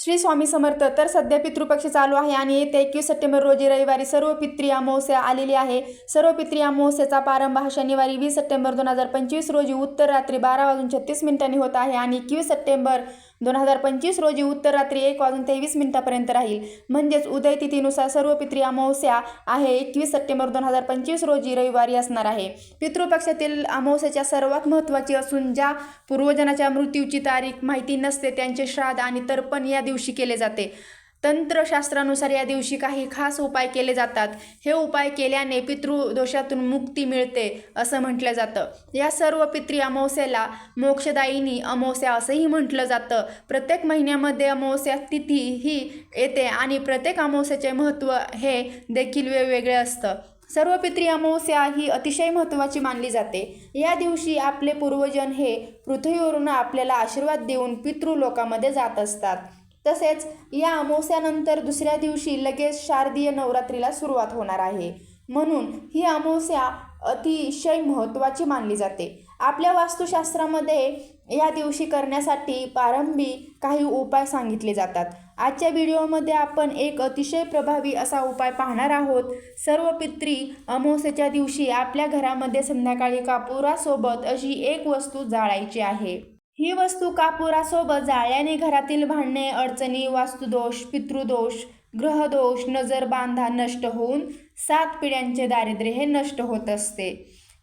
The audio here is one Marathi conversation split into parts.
श्री स्वामी समर्थ तर सध्या पितृपक्ष चालू आहे आणि येत्या एकवीस सप्टेंबर रोजी रविवारी सर्व पित्री अमावस्या आलेली आहे. सर्व पित्री अमावस्याचा प्रारंभ हा शनिवारी वीस सप्टेंबर दोन हजार पंचवीस रोजी उत्तर रात्री बारा वाजून छत्तीस मिनिटांनी होत आहे आणि एकवीस सप्टेंबर दोन हजार पंचवीस रोजी उत्तर रात्री एक वाजून तेवीस मिनिटापर्यंत राहील. म्हणजेच उदय तिथीनुसार सर्व पित्री अमावस्या आहे. एकवीस सप्टेंबर दोन हजार पंचवीस रोजी रविवारी असणार आहे. पितृपक्षातील अमावस्याच्या सर्वात महत्त्वाची असून ज्या पूर्वजनाच्या मृत्यूची तारीख माहिती नसते त्यांचे श्राद्ध आणि तर्पण या दिवशी केले जाते. तंत्रशास्त्रानुसार या दिवशी काही खास उपाय केले जातात. हे उपाय केल्याने पितृदोषातून मुक्ती मिळते असं म्हटलं जातं. या सर्व पित्री अमावस्याला मोक्षदायिनी अमावस्या असंही म्हटलं जातं. प्रत्येक महिन्यामध्ये अमावस्या तिथी ही येते आणि प्रत्येक अमावस्याचे महत्त्व हे देखील वेगवेगळे असतं. सर्व पित्री अमावस्या ही अतिशय महत्त्वाची मानली जाते. या दिवशी आपले पूर्वजन हे पृथ्वीवरून आपल्याला आशीर्वाद देऊन पितृलोकामध्ये जात असतात. तसेच या अमावस्यानंतर दुसऱ्या दिवशी लगेच शारदीय नवरात्रीला सुरुवात होणार आहे. म्हणून ही अमावस्या अतिशय महत्त्वाची मानली जाते. आपल्या वास्तुशास्त्रामध्ये या दिवशी करण्यासाठी प्रारंभी काही उपाय सांगितले जातात. आजच्या व्हिडिओमध्ये आपण एक अतिशय प्रभावी असा उपाय पाहणार आहोत. सर्व पित्री अमावस्येच्या दिवशी आपल्या घरामध्ये संध्याकाळी कापुरासोबत अशी एक वस्तू जाळायची आहे. ही वस्तू कापुरासोबत जाळल्याने घरातील भांडणे अडचणी वास्तुदोष पितृदोष ग्रहदोष नजर बांधा नष्ट होऊन सात पिढ्यांचे दारिद्र्य हे नष्ट होत असते.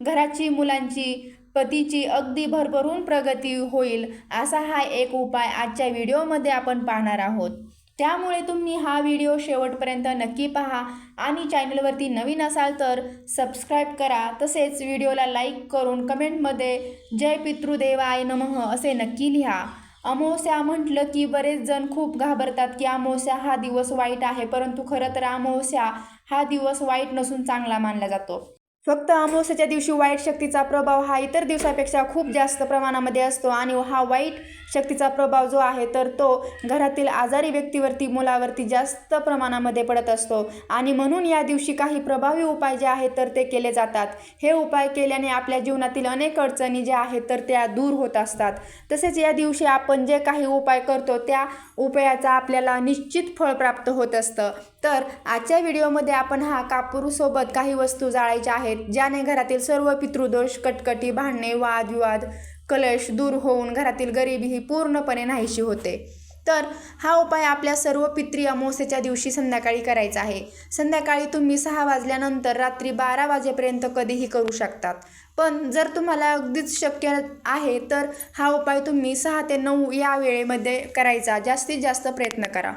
घराची मुलांची पतीची अगदी भरभरून प्रगती होईल असा हा एक उपाय आजच्या व्हिडिओमध्ये आपण पाहणार आहोत. त्यामुळे तुम्ही हा व्हिडिओ शेवटपर्यंत नक्की पहा आणि चॅनलवरती नवीन असाल तर सबस्क्राईब करा. तसेच व्हिडिओला लाईक करून कमेंटमध्ये जय पितृदेवाय नमः असे नक्की लिहा. अमावस्या म्हटलं की बरेच जण खूप घाबरतात की अमावस्या हा दिवस वाईट आहे परंतु खरं तर अमावस्या हा दिवस वाईट नसून चांगला मानला जातो. फक्त अमावस्याच्या दिवशी वाईट शक्तीचा प्रभाव हा इतर दिवसापेक्षा खूप जास्त प्रमाणामध्ये असतो आणि हा वाईट शक्तीचा प्रभाव जो आहे तर तो घरातील आजारी व्यक्तीवरती मुलावरती जास्त प्रमाणामध्ये पडत असतो. आणि म्हणून या दिवशी काही प्रभावी उपाय जे आहेत तर ते केले जातात. हे उपाय केल्याने आपल्या जीवनातील अनेक अडचणी ज्या आहेत तर त्या दूर होत असतात. तसेच या दिवशी आपण जे काही उपाय करतो त्या उपायाचा आपल्याला निश्चित फळ प्राप्त होत असतं. तर आजच्या व्हिडिओमध्ये आपण हा कापूरसोबत काही वस्तू जाळायच्या आहेत ज्याने घरातील सर्व पितृदोष कटकटी भांडणे वादविवाद कलश दूर होऊन घरातील गरिबी ही पूर्णपणे नाहीशी होते. तर हा उपाय आपल्या सर्व पित्री अमावस्येच्या दिवशी संध्याकाळी करायचा आहे. संध्याकाळी तुम्ही सहा वाजल्यानंतर रात्री बारा वाजेपर्यंत कधीही करू शकतात. पण जर तुम्हाला अगदीच शक्य आहे तर हा उपाय तुम्ही सहा ते नऊ या वेळेमध्ये करायचा. जास्तीत जास्त प्रयत्न करा.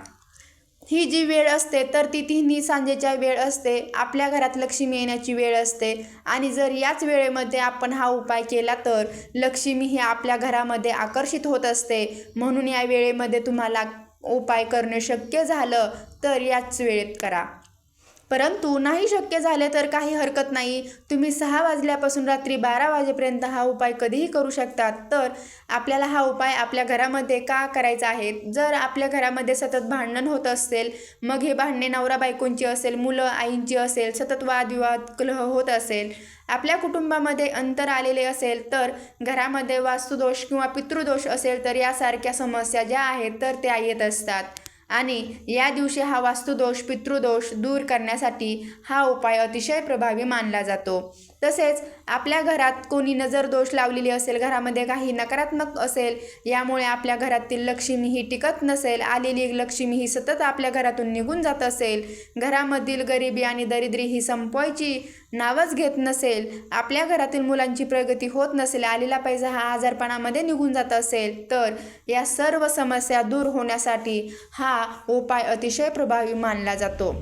ही जी वेळ असते तर ती तिन्ही सांजेच्या वेळ असते. आपल्या घरात लक्ष्मी येण्याची वेळ असते. आणि जर याच वेळेमध्ये आपण हा उपाय केला तर लक्ष्मी ही आपल्या घरामध्ये आकर्षित होत असते. म्हणून या वेळेमध्ये तुम्हाला उपाय करणे शक्य झालं तर याच वेळेत करा. परंतु नाही शक्य झाले तर काही हरकत नाही. तुम्ही सहा वाजल्यापासून रात्री बारा वाजेपर्यंत हा उपाय कधीही करू शकतात. तर आपल्याला हा उपाय आपल्या घरामध्ये का करायचा आहे? जर आपल्या घरामध्ये सतत भांडण होत असेल मग हे भांडणे नवरा बायकोंची असेल मुलं आईंची असेल सतत वादविवाद कलह होत असेल आपल्या कुटुंबामध्ये अंतर आलेले असेल तर घरामध्ये वास्तुदोष किंवा पितृदोष असेल तर यासारख्या समस्या ज्या आहेत तर त्या येत असतात. आणि या दिवशी हा वास्तुदोष पितृदोष दूर करण्यासाठी हा उपाय अतिशय प्रभावी मानला जातो. तसेच आपल्या घरात कोणी नजर दोष लावलेली असेल घरामध्ये काही नकारात्मक असेल यामुळे आपल्या घरातील लक्ष्मी ही टिकत नसेल आलेली लक्ष्मी ही सतत आपल्या घरातून निघून जात असेल घरामधील गरिबी आणि दरिद्री ही संपवायची नावच घेत नसेल आपल्या घरातील मुलांची प्रगती होत नसेल आलेला पैसा हा आजारपणामध्ये निघून जात असेल तर या सर्व समस्या दूर होण्यासाठी हा उपाय अतिशय प्रभावी मानला जातो.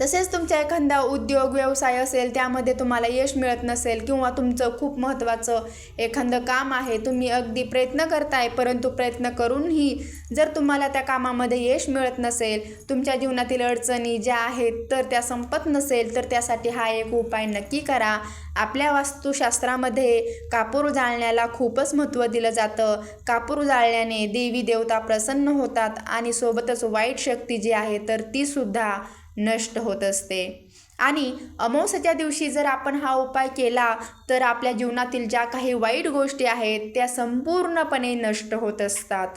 तसेच तुमचा एखादा उद्योग व्यवसाय असेल त्यामध्ये तुम्हाला यश मिळत नसेल किंवा तुमचं खूप महत्त्वाचं एखादं काम आहे तुम्ही अगदी प्रयत्न करताय परंतु प्रयत्न करूनही जर तुम्हाला त्या कामामध्ये यश मिळत नसेल तुमच्या जीवनातील अडचणी ज्या आहेत तर त्या संपत नसेल तर त्यासाठी हा एक उपाय नक्की करा. आपल्या वास्तुशास्त्रामध्ये कापूर जाळण्याला खूपच महत्त्व दिलं जातं. कापूर जाळल्याने देवी देवता प्रसन्न होतात आणि सोबतच वाईट शक्ती जी आहे तर तीसुद्धा नष्ट होत असते. आणि अमावस्याच्या दिवशी जर आपण हा उपाय केला तर आपल्या जीवनातील ज्या काही वाईट गोष्टी आहेत त्या संपूर्णपणे नष्ट होत असतात.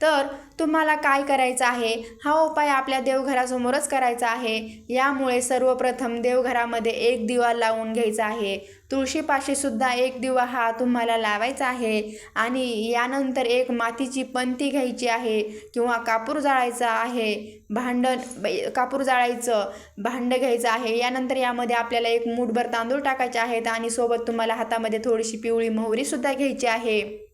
तर तुम्हाला काय करायचं आहे? हा उपाय आपल्या देवघरासमोरच करायचा आहे. यामुळे सर्वप्रथम देवघरामध्ये एक दिवा लावून घ्यायचा आहे. तुळशीपाशीसुद्धा एक दिवा हा तुम्हाला लावायचा आहे. आणि यानंतर एक मातीची पंती घ्यायची आहे किंवा कापूर जाळायचा आहे. भांडण कापूर जाळायचं भांडं घ्यायचं आहे. यानंतर यामध्ये आपल्याला एक मूठभर तांदूळ टाकायचे आहेत आणि सोबत तुम्हाला हातामध्ये थोडीशी पिवळी मोहरीसुद्धा घ्यायची आहे.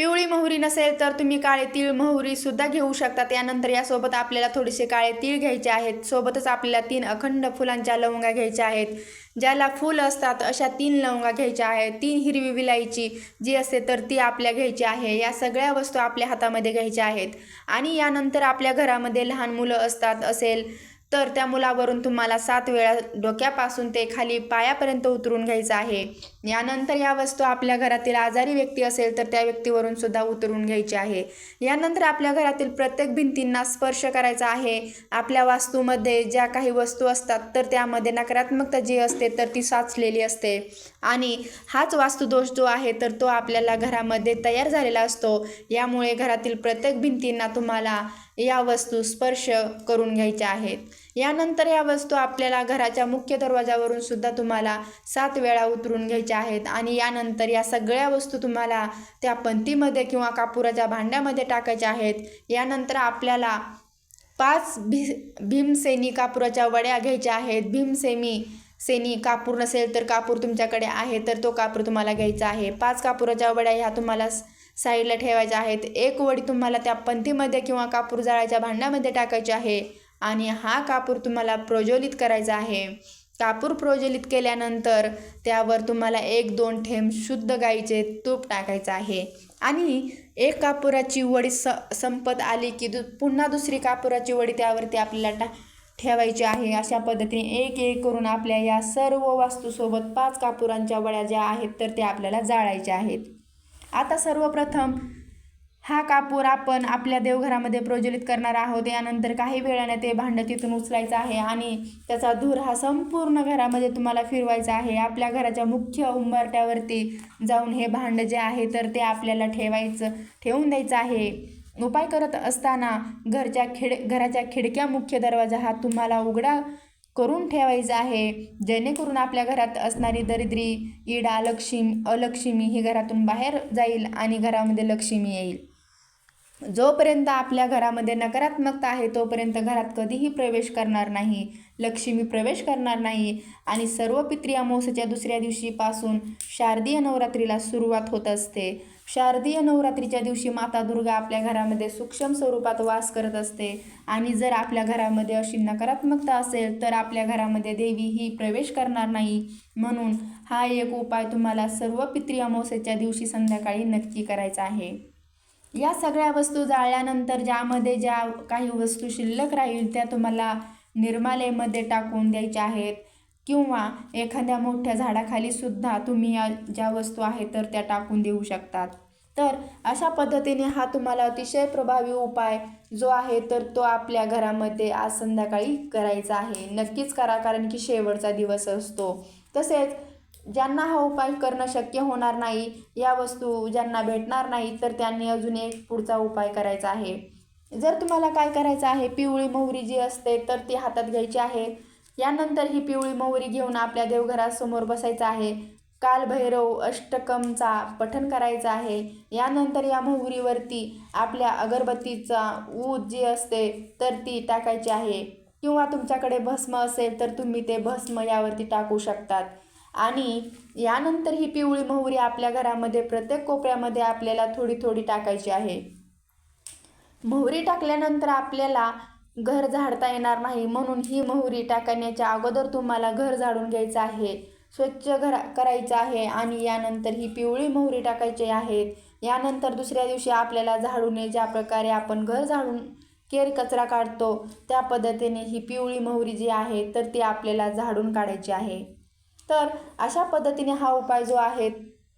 पिवळी मोहरी नसेल तर तुम्ही काळे तीळ मोहरी सुद्धा घेऊ शकता. त्यानंतर यासोबत आपल्याला थोडेसे काळे तीळ घ्यायचे आहेत. सोबतच आपल्याला तीन अखंड फुलांच्या लवंगा घ्यायच्या आहेत. ज्याला फूल असतात अशा तीन लवंगा घ्यायच्या आहेत. तीन हिरवी विलायची जी असते तर ती आपल्या घ्यायची आहे. या सगळ्या वस्तू आपल्या हातामध्ये घ्यायच्या आहेत. आणि यानंतर आपल्या घरामध्ये लहान मुलं असतात असेल तर त्या मुलावरून तुम्हाला सात वेळा डोक्यापासून ते खाली पायापर्यंत उतरून घ्यायचं आहे. यानंतर या वस्तू आपल्या घरातील आजारी व्यक्ती असेल तर त्या व्यक्तीवरून सुद्धा उतरून घ्यायची आहे. यानंतर आपल्या घरातील प्रत्येक भिंतींना स्पर्श करायचा आहे. आपल्या वास्तूमध्ये ज्या काही वस्तू असतात तर त्यामध्ये नकारात्मकता जी असते तर ती साचलेली असते. आणि हाच वास्तुदोष जो आहे तर तो आपल्याला घरामध्ये तयार झालेला असतो. यामुळे घरातील प्रत्येक भिंतींना तुम्हाला या वस्तू स्पर्श करून घ्यायच्या आहेत. यानंतर या वस्तू आपल्याला घराच्या मुख्य दरवाजावरून सुद्धा तुम्हाला सात वेळा उतरून घ्यायच्या आहेत. आणि यानंतर या सगळ्या वस्तू तुम्हाला त्या पंतीमध्ये किंवा कापुराच्या भांड्यामध्ये टाकायच्या आहेत. यानंतर आपल्याला पाच भी भीमसेनी कापुराच्या वड्या घ्यायच्या आहेत. भीमसेमी सेनी कापूर नसेल तर कापूर तुमच्याकडे आहे तर तो कापूर तुम्हाला घ्यायचा आहे. पाच कापुराच्या वड्या ह्या तुम्हाला साईडला ठेवायच्या आहेत. एक वडी तुम्हाला त्या पंथीमध्ये किंवा कापूर जाळ्याच्या भांड्यामध्ये टाकायची आहे. आणि हा कापूर तुम्हाला प्रज्वलित करायचा आहे. कापूर प्रज्वलित केल्यानंतर त्यावर तुम्हाला एक दोन थेंब शुद्ध गाईचे तूप टाकायचं आहे. आणि एक कापुराची वडी स संपत आली की दु पुन्हा दुसरी कापुराची वडी त्यावरती आपल्याला टा ठेवायची आहे. अशा पद्धतीने एक एक करून आपल्या या सर्व वास्तूसोबत पाच कापुरांच्या वड्या ज्या आहेत तर त्या आपल्याला जाळायच्या आहेत. आता सर्वप्रथम हा कापूर आपण आपल्या देवघरामध्ये प्रज्वलित करणार आहोत. यानंतर काही वेळाने ते भांडं तिथून उचलायचं आहे आणि त्याचा धूर हा संपूर्ण घरामध्ये तुम्हाला फिरवायचा आहे. आपल्या घराच्या मुख्य उंबरट्यावरती जाऊन हे भांडं जे आहे तर ते आपल्याला ठेवायचं ठेवून द्यायचं आहे. उपाय करत असताना घरच्या खिड घराच्या खिडक्या मुख्य दरवाजा हा तुम्हाला उघडा करून ठेवायचा आहे. जेणेकरून आपल्या घरात असणारी दरिद्री इडा लक्ष्मी अलक्ष्मी ही घरातून बाहेर जाईल आणि घरामध्ये लक्ष्मी येईल. जोपर्यंत आपल्या घरामध्ये नकारात्मकता आहे तोपर्यंत घरात कधीही प्रवेश करणार नाही. लक्ष्मी प्रवेश करणार नाही. आणि सर्व पित्री अमावस्याच्या दुसऱ्या दिवशीपासून शारदीय नवरात्रीला सुरुवात होत असते. शारदीय नवरात्रीच्या दिवशी माता दुर्गा आपल्या घरामध्ये सूक्ष्म स्वरूपात वास करत असते. आणि जर आपल्या घरामध्ये अशी नकारात्मकता असेल तर आपल्या घरामध्ये देवी ही प्रवेश करणार नाही. म्हणून हा एक उपाय तुम्हाला सर्व पित्री अमावस्याच्या दिवशी संध्याकाळी नक्की करायचा आहे. या सगळ्या वस्तू जाळल्यानंतर ज्यामध्ये ज्या काही वस्तू शिल्लक राहील त्या तुम्हाला निर्मालेमध्ये टाकून द्यायच्या आहेत. किंवा एखाद्या मोठ्या झाडाखाली सुद्धा तुम्ही या ज्या वस्तू आहेत तर त्या टाकून देऊ शकतात. तर अशा पद्धतीने हा तुम्हाला अतिशय प्रभावी उपाय जो आहे तर तो आपल्या घरामध्ये आज संध्याकाळी करायचा आहे. नक्कीच करा कारण की शेवटचा दिवस असतो. तसेच ज्यांना हा उपाय करणं शक्य होणार नाही या वस्तू ज्यांना भेटणार नाही तर त्यांनी अजून एक पुढचा उपाय करायचा आहे. जर तुम्हाला काय करायचं आहे पिवळी मोहरी जी असते तर ती हातात घ्यायची आहे. यानंतर ही पिवळी मोहरी घेऊन आपल्या देवघरासमोर बसायचं आहे. कालभैरव अष्टकमचा पठण करायचं आहे. यानंतर या मोहरीवरती आपल्या अगरबत्तीचा ऊद जी असते तर ती टाकायची आहे. किंवा तुमच्याकडे भस्म असेल तर तुम्ही ते भस्म यावरती टाकू शकतात. आणि यानंतर ही पिवळी मोहरी आपल्या घरामध्ये प्रत्येक कोपऱ्यामध्ये आपल्याला थोडी थोडी टाकायची आहे. मोहरी टाकल्यानंतर आपल्याला घर झाडता येणार नाही म्हणून ही मोहरी टाकण्याच्या अगोदर तुम्हाला घर झाडून घ्यायचं आहे स्वच्छ घरा करायचं आहे आणि यानंतर ही पिवळी मोहरी टाकायची आहेत यानंतर दुसऱ्या दिवशी आपल्याला झाडूने ज्या प्रकारे आपण घर झाडून केर कचरा काढतो त्या पद्धतीने ही पिवळी मोहरी जी आहे तर ती आपल्याला झाडून काढायची आहे. तर अशा पद्धतीने हा उपाय जो आहे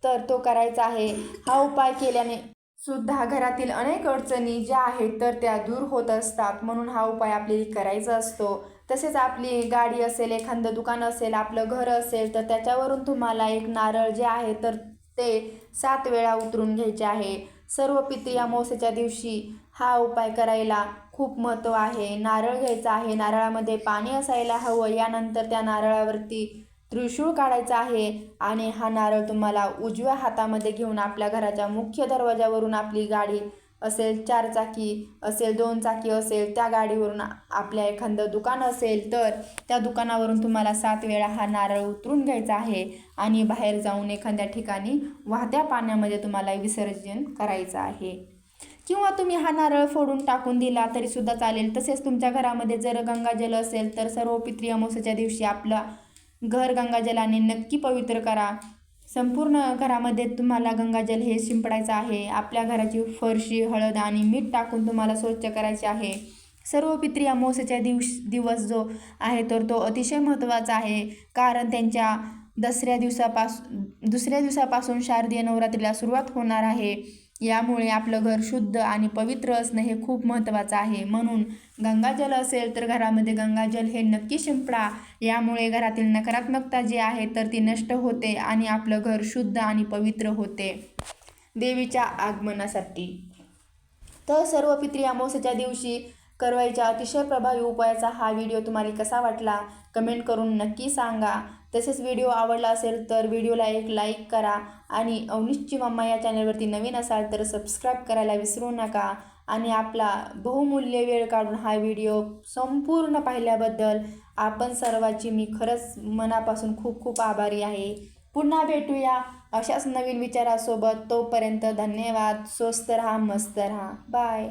तर तो करायचा आहे. हा उपाय केल्याने सुद्धा घरातील अनेक अडचणी ज्या आहेत तर त्या दूर होत असतात. म्हणून हा उपाय आपल्याला करायचा असतो. तसेच आपली गाडी असेल एखादं दुकान असेल आपलं घर असेल तर त्याच्यावरून तुम्हाला एक नारळ जे आहे तर ते सात वेळा उतरून घ्यायचे आहे. सर्व पित्री अमावस्येच्या दिवशी हा उपाय करायला खूप महत्त्व आहे. नारळ घ्यायचा आहे. नारळामध्ये पाणी असायला हवं. यानंतर त्या नारळावरती त्रिशूळ काढायचा आहे आणि हा नारळ तुम्हाला उजव्या हातामध्ये घेऊन आपल्या घराच्या मुख्य दरवाजावरून आपली गाडी असेल चार चाकी असेल दोन चाकी असेल त्या गाडीवरून आपल्या एखादं दुकान असेल तर त्या दुकानावरून तुम्हाला सात वेळा हा नारळ उतरून घ्यायचा आहे आणि बाहेर जाऊन एखाद्या ठिकाणी वाहत्या पाण्यामध्ये तुम्हाला विसर्जन करायचं आहे. किंवा तुम्ही हा नारळ फोडून टाकून दिला तरीसुद्धा चालेल. तसेच तुमच्या घरामध्ये जर गंगाजल असेल तर सर्व पित्री अमावस्याच्या दिवशी आपलं घर गंगाजलाने नक्की पवित्र करा. संपूर्ण घरामध्ये तुम्हाला गंगाजल हे शिंपडायचं आहे. आपल्या घराची फरशी हळद आणि मीठ टाकून तुम्हाला स्वच्छ करायचे आहे. सर्व पित्री अमावस्याच्या दिवस दिवस जो आहे तर तो अतिशय महत्त्वाचा आहे. कारण त्यांच्या दसऱ्या दिवसापासून दुसऱ्या दिवसापासून शारदीय नवरात्रीला सुरुवात होणार आहे. यामुळे आपलं घर शुद्ध आणि पवित्र असणं हे खूप महत्त्वाचं आहे. म्हणून गंगाजल असेल तर घरामध्ये गंगाजल हे नक्की शिंपडा. यामुळे घरातील नकारात्मकता जी आहे तर ती नष्ट होते आणि आपलं घर शुद्ध आणि पवित्र होते. देवीच्या आगमनासाठी. तर सर्व पित्री अमावस्येच्या दिवशी करवायच्या अतिशय प्रभावी उपायाचा हा व्हिडिओ तुम्हाला कसा वाटला कमेंट करून नक्की सांगा. तसेच व्हिडिओ आवडला असेल तर व्हिडिओला एक लाईक करा आणि अवनिशची मम्मा या चॅनलवरती नवीन असाल तर सबस्क्राईब करायला विसरू नका. आणि आपला बहुमूल्य वेळ काढून हा व्हिडिओ संपूर्ण पाहिल्याबद्दल आपण सर्वाची मी खरंच मनापासून खूप खूप आभारी आहे. पुन्हा भेटूया अशाच नवीन विचारासोबत. तोपर्यंत धन्यवाद. स्वस्त राहा मस्त राहा. बाय.